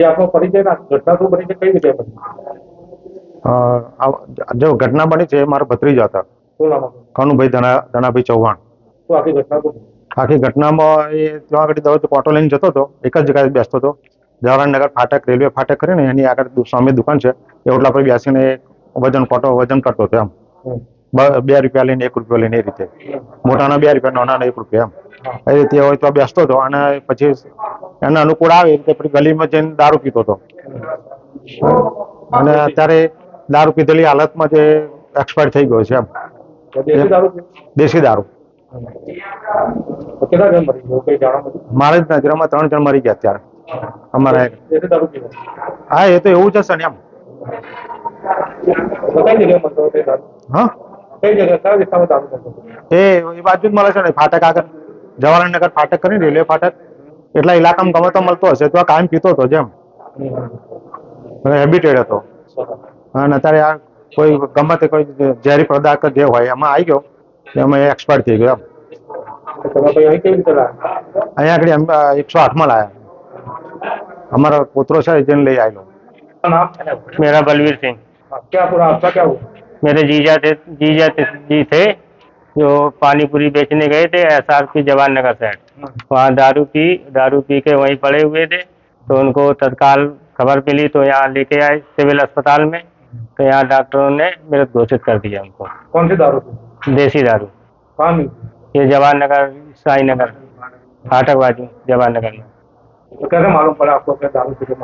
એ આપણો પરિચય ના ઘટના શું બની છે કઈ રીતે બની જો ઘટના બની છે મારા ભત્રીજા હતા. કનુભાઈ ધના ધનાભાઈ ચૌહાણ. શું આખી ઘટના આખી ઘટનામાં એ ત્યાં આગળ દવા ઓટો લઈને જતો હતો એક જ જગ્યાએ બેસતો હતો. જવાહરનગર ફાટક રેલવે ફાટક કરીને એની આગળ સામે દુકાન છે. એ ઓટલા પર બેસીને વજન કોટો વજન કરતો હતો એમ. બે રૂપિયા લઈને એક રૂપિયા લઈને એ રીતે. મોટાના બે રૂપિયા નાના એક રૂપિયા એમ. એ રીતે હોય તો બેસતો હતો અને પછી એના અનુકૂળ આવે એ રીતે પછી ગલીમાં જઈને દારૂ પીતો હતો. અને અત્યારે દારૂ પીધેલી હાલતમાં જે એક્સપાયર થઈ ગયો છે એમ. દેશી દારૂ મરી જ નજરમાં ત્રણ જણ મરી ગયા અત્યારે. અમારા હા એ તો એવું જ હશે ને એમ. હા? એ બાજુ જ મળે છે ને ફાટક આગળ. જવાહરનગર ફાટક કરીને રેલવે ફાટક એટલા ઇલાકામાં ગમે તો મળતો હશે તો આ કાયમ પીતો હતો જેમ હમ. હેબિટેડ હતો સરસ. અને અત્યારે આ કોઈ ગમે તે કોઈ ઝેરી પદાર્થ જે હોય એમાં આવી ગયો એમાં એક્સપાયર થઈ ગયો એમ તો તમે પછી અહીં કેવી રીતે લાયા અહીંયા આગળ એમ એકસો આઠમાં લાયા અમારો પોતરો છે જેને લઈ આવેલો नाम है मेरा बलवीर सिंह हाँ, क्या पूरा आपका क्या हुआ मेरे जीजा थे जीजा थे- जी थे जो पानी पूरी बेचने गए थे एस आर पी जवान नगर साइड वहाँ दारू पी दारू पी के वहीं पड़े हुए थे। तो उनको तत्काल खबर मिली तो यहाँ लेके आए सिविल अस्पताल में। तो यहाँ डॉक्टरों ने मृत घोषित कर दिया उनको। कौन सी दारू थी? देसी दारू। कहाँ ये जवान नगर साई नगर फाटक बाजू जवान नगर। में तो कैसे मालूम पड़ा आपको क्या दारू पी के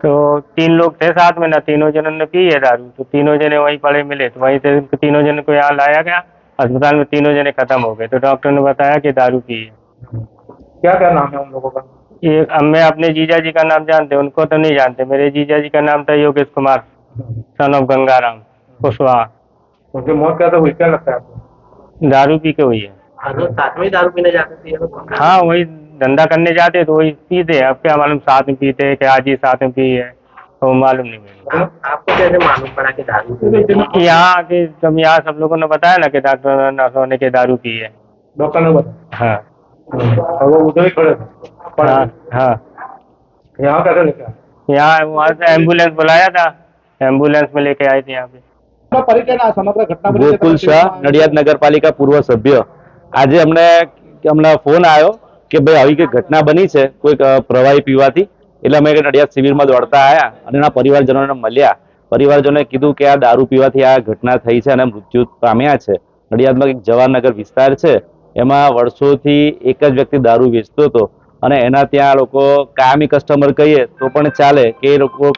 तो तीन लोग थे साथ में ना तीनों जनों ने पी है दारू। तो तीनों जने वहीं पड़े मिले तो वहीं से तीनों जन को यहाँ लाया गया। अस्पताल में तीनों जने खत्म हो गए। तो डॉक्टर ने बताया कि दारू पी है क्या क्या नाम है उन लोगों का? ये अब मैं अपने जीजा जी का नाम जानते उनको तो नहीं जानते। मेरे जीजा जी का नाम था योगेश कुमार सन ऑफ़ गंगाराम कुशवाहा। उनकी मौत कैसे हुई क्या लगता है आपको? दारू पी के हुई है। हाँ तो साथ में दारू पीने जाते थे हाँ वही धंधा करने जाते तो वही पीते। हैं अब क्या मालूम साथ में पीते हैं कि आज ही साथ में पी है। तो मालूम नहीं मेरे आप, आपको कैसे मालूम पड़ा कि दारू पी है? को। यहाँ आके जब यहाँ सब लोगों ने बताया ना कि डॉक्टर नर्सों ने कि दारू पी है डॉक्टर ने बताया हाँ और वो उधर ही खड़े थे पर हाँ हाँ यहाँ कैसे लेके आए यहाँ वहाँ से एम्बुलेंस बुलाया था एम्बुलेंस में लेके आए थे यहाँ पे પરિચયના સમગ્ર ઘટના બની છે ગોકુલ શાહ નડિયાદ નગરપાલિકા પૂર્વ સભ્ય આજે અમને હમણાં ફોન આવ્યો કે ભાઈ આવી કઈ ઘટના બની છે કોઈક અ, પ્રવાહી પીવાથી એટલે અમે નડિયાદ શિબિરમાં દોડતા આવ્યા અને એના પરિવારજનોને મળ્યા. પરિવારજનોએ કીધું કે આ દારૂ પીવાથી આ ઘટના થઈ છે અને મૃત્યુ પામ્યા છે. નડિયાદમાં એક જવાહરનગર વિસ્તાર છે. એમાં વર્ષોથી એક જ વ્યક્તિ દારૂ વેચતો હતો અને એના ત્યાં લોકો કાયમી કસ્ટમર કહીએ તો પણ ચાલે કે એ લોકો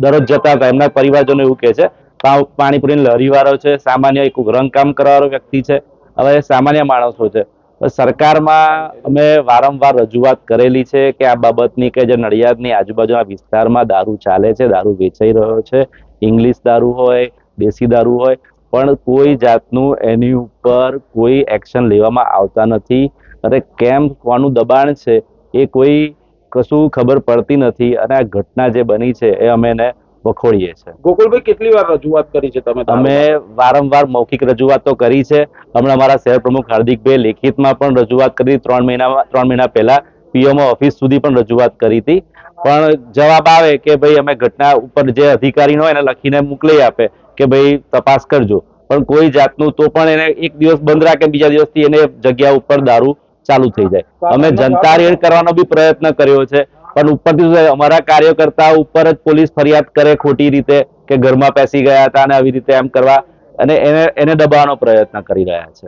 દરરોજ જતા હતા. એમના પરિવારજનો એવું કહે છે પાણીપુરીની લરીવાળો છે, સામાન્ય એક રંગકામ કરવાવાળો વ્યક્તિ છે. હવે સામાન્ય માણસો છે. સરકારમાં અમે વારંવાર રજૂઆત કરેલી છે કે આ બાબતની કે જે નડિયાદની આજુબાજુના વિસ્તારમાં દારૂ ચાલે છે, દારૂ વેચાઈ રહ્યો છે, ઇંગ્લિશ દારૂ હોય, દેશી દારૂ હોય, પણ કોઈ જાતનું એની ઉપર કોઈ એક્શન લેવામાં આવતા નથી. અને કેમ કોનું દબાણ છે એ કોઈ કશું ખબર પડતી નથી અને આ ઘટના જે બની છે એ અમે એને વખોડીએ છીએ ગોકુલભાઈ કેટલી વાર રજૂઆત કરી છે તમે અમે વારંવાર મૌખિક રજૂઆતો કરી છે. હમણાં અમારા શહેર પ્રમુખ હાર્દિકભાઈ લેખિતમાં પણ રજૂઆત કરી. ત્રણ મહિનામાં ત્રણ મહિના પહેલા પીએમઓ ઓફિસ સુધી પણ રજૂઆત કરી હતી. પણ જવાબ આવે કે ભાઈ અમે ઘટના ઉપર જે અધિકારી હોય એને લખીને મોકલી આપે કે ભાઈ તપાસ કરજો. પણ કોઈ જાતનું તો પણ એને એક દિવસ બંધ રાખે બીજા દિવસથી એને જગ્યા ઉપર દારૂ ચાલુ થઈ જાય. અમે જનતા રેડ કરવાનો બી પ્રયત્ન કર્યો છે. પણ ઉપરથી શું થાય, અમારા કાર્યકર્તા ઉપર જ પોલીસ ફરિયાદ કરે ખોટી રીતે કે ઘરમાં પેસી ગયા હતા અને આવી રીતે એમ કરવા અને એને એને દબાવવાનો પ્રયત્ન કરી રહ્યા છે.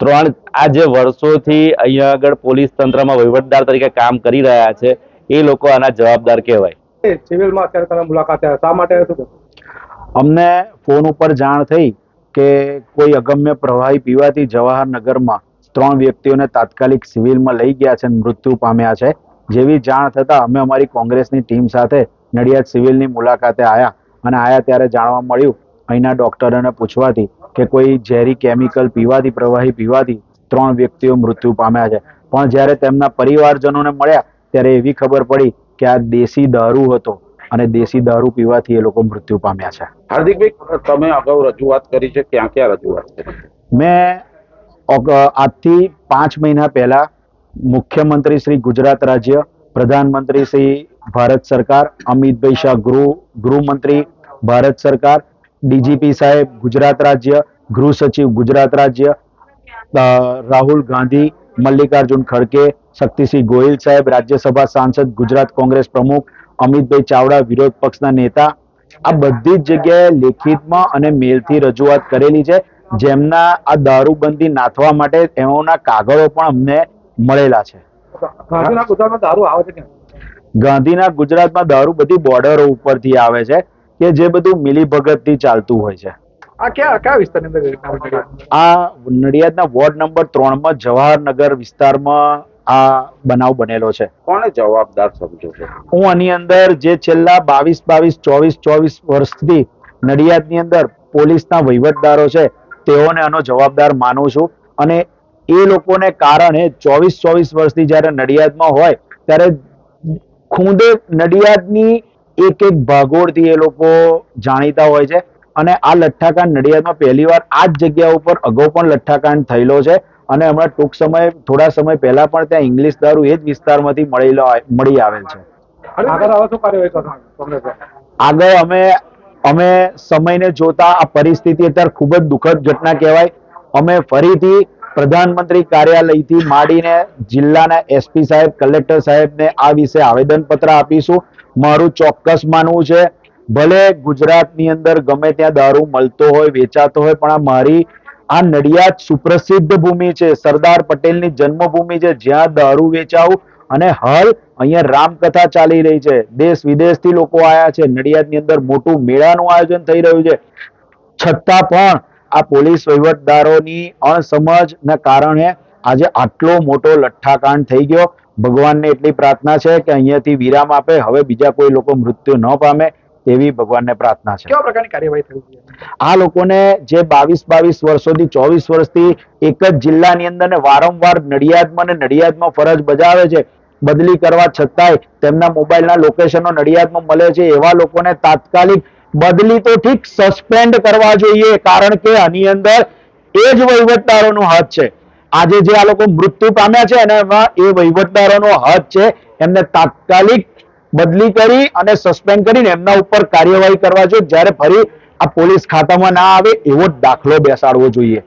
ત્રણ આ જે વર્ષોથી અહીંયા આગળ પોલીસ તંત્રમાં વહીવટદાર તરીકે કામ કરી રહ્યા છે એ લોકો આના જવાબદાર કહેવાય. સિવિલમાં અત્યારે તમે મુલાકાત શા માટે શું? અમને ફોન ઉપર જાણ થઈ કે કોઈ અગમ્ય પ્રવાહી પીવાથી જવાહરનગરમાં ત્રણ વ્યક્તિઓને તાત્કાલિક સિવિલમાં લઈ ગયા છે અને મૃત્યુ પામ્યા છે. જેવી જાણ થતાં અમે અમારી કોંગ્રેસની ટીમ સાથે નડિયાદ સિવિલની મુલાકાતે આવ્યા અને આવ્યા ત્યારે જાણવા મળ્યું અહીંના ડોક્ટરોને પૂછવાથી કે કોઈ ઝેરી કેમિકલ પીવાથી પ્રવાહી પીવાથી ત્રણ વ્યક્તિઓ મૃત્યુ પામ્યા છે. પણ જ્યારે તેમના પરિવારજનોને મળ્યા ત્યારે એવી ખબર પડી કે આ દેશી દારૂ હતો અને દેશી દારૂ પીવાથી એ લોકો મૃત્યુ પામ્યા છે. હાર્દિકભાઈ તમે અગાઉ રજૂઆત કરી છે ક્યાં ક્યાં રજૂઆત કરી મેં આજથી પાંચ મહિના પહેલા મુખ્યમંત્રી શ્રી ગુજરાત રાજ્ય, પ્રધાનમંત્રી શ્રી ભારત સરકાર, અમિતભાઈ શાહ ગૃહ, ગૃહમંત્રી ભારત સરકાર, ડીજીપી સાહેબ ગુજરાત રાજ્ય, ગૃહ સચિવ ગુજરાત રાજ્ય રાહુલ ગાંધી, મલ્લિકાર્જુન ખડકે, શક્તિસિંહ ગોહિલ સાહેબ, રાજ્યસભા સાંસદ, ગુજરાત કોંગ્રેસ પ્રમુખ, અમિતભાઈ ચાવડા, વિરોધ પક્ષના નેતા. આ બધી જ જગ્યાએ લેખિતમાં અને મેલથી રજૂઆત કરેલી છે. જેમના આ દારૂબંધી નાથવા માટે એઓના કાગળો પણ અમને મળેલા છે. ગાંધીના ગુજરાતમાં દારૂ આવે છે કે ગાંધીના ગુજરાતમાં દારૂ બધી બોર્ડરો ઉપરથી આવે છે કે જે બધું મિલીભગતથી ચાલતું હોય છે. આ ક્યાં કયા વિસ્તારની અંદર ઘટના બની છે? આ નડિયાદના વોર્ડ નંબર ત્રણમાં જવાહરનગર વિસ્તારમાં આ બનાવ બનેલો છે. કોને જવાબદાર સમજો છો? હું આની અંદર જે છેલ્લા બાવીસ બાવીસ ચોવીસ ચોવીસ વર્ષથી નડિયાદની અંદર પોલીસના વહીવટદારો છે તેઓને આનો જવાબદાર માનું છું. અને એ લોકોને કારણે ચોવીસ ચોવીસ વર્ષથી જ્યારે નડિયાદમાં હોય ત્યારે ખૂંદે નડિયાદની એક એક ભાગોળથી એ લોકો જાણીતા હોય છે. અને આ લઠ્ઠાકાંડ નડિયાદમાં પહેલીવાર આ જ જગ્યા ઉપર અગાઉ પણ લઠ્ઠાકાંડ થયેલો છે. અને હમણાં ટૂંક સમય થોડા સમય પહેલા પણ ત્યાં ઇંગ્લિશ દારૂ એ જ વિસ્તારમાંથી મળેલો મળી આવેલ છે. આગળ અમે અમે સમયને જોતા આ પરિસ્થિતિ અત્યારે ખૂબ જ દુઃખદ ઘટના કહેવાય. અમે ફરીથી પ્રધાનમંત્રી કાર્યાલયથી માંડીને જિલ્લાના એસપી સાહેબ, કલેક્ટર સાહેબને આ વિશે આવેદનપત્ર આપીશું. મારું ચોક્કસ માનવું છે, ભલે ગુજરાતની અંદર ગમે ત્યાં દારૂ મળતો હોય, વેચાતો હોય, પણ આ મારી, આ નડિયાદ સુપ્રસિદ્ધ ભૂમિ છે. સરદાર પટેલની જન્મભૂમિ છે. જ્યાં દારૂ વેચાવું અને હાલ અહીંયા રામકથા ચાલી રહી છે. દેશ વિદેશથી લોકો આયા છે. નડિયાદની અંદર મોટું મેળાનું આયોજન થઈ રહ્યું છે. છતાં પણ આ પોલીસ વહીવટદારોની અણસમજના કારણે આજે આટલો મોટો લઠ્ઠાકાંડ થઈ ગયો. ભગવાનને એટલી પ્રાર્થના છે કે અહીંયાથી વિરામ આપે. હવે બીજા કોઈ લોકો મૃત્યુ ન પામે તેવી ભગવાનને પ્રાર્થના છે. કેવા પ્રકારની કાર્યવાહી થવી આ લોકોને જે બાવીસ બાવીસ વર્ષોથી ચોવીસ વર્ષથી એક જ જિલ્લાની અંદર ને વારંવાર નડિયાદમાં ને નડિયાદમાં ફરજ બજાવે છે. બદલી કરવા છતાંય તેમના મોબાઈલના લોકેશનો નડિયાદમાં મળે છે એવા લોકોને તાત્કાલિક બદલી તો ઠીક સસ્પેન્ડ કરવા જોઈએ કારણ કે આની અંદર એ જ વહીવટદારોનો હાથ છે. આજે જે આ લોકો મૃત્યુ પામ્યા છે અને એમાં એ વહીવટદારોનો હાથ છે, એમને તાત્કાલિક બદલી કરી અને સસ્પેન્ડ કરીને એમના ઉપર કાર્યવાહી કરવા જોઈએ. જ્યારે ફરી આ પોલીસ ખાતામાં ના આવે એવો દાખલો બેસાડવો જોઈએ.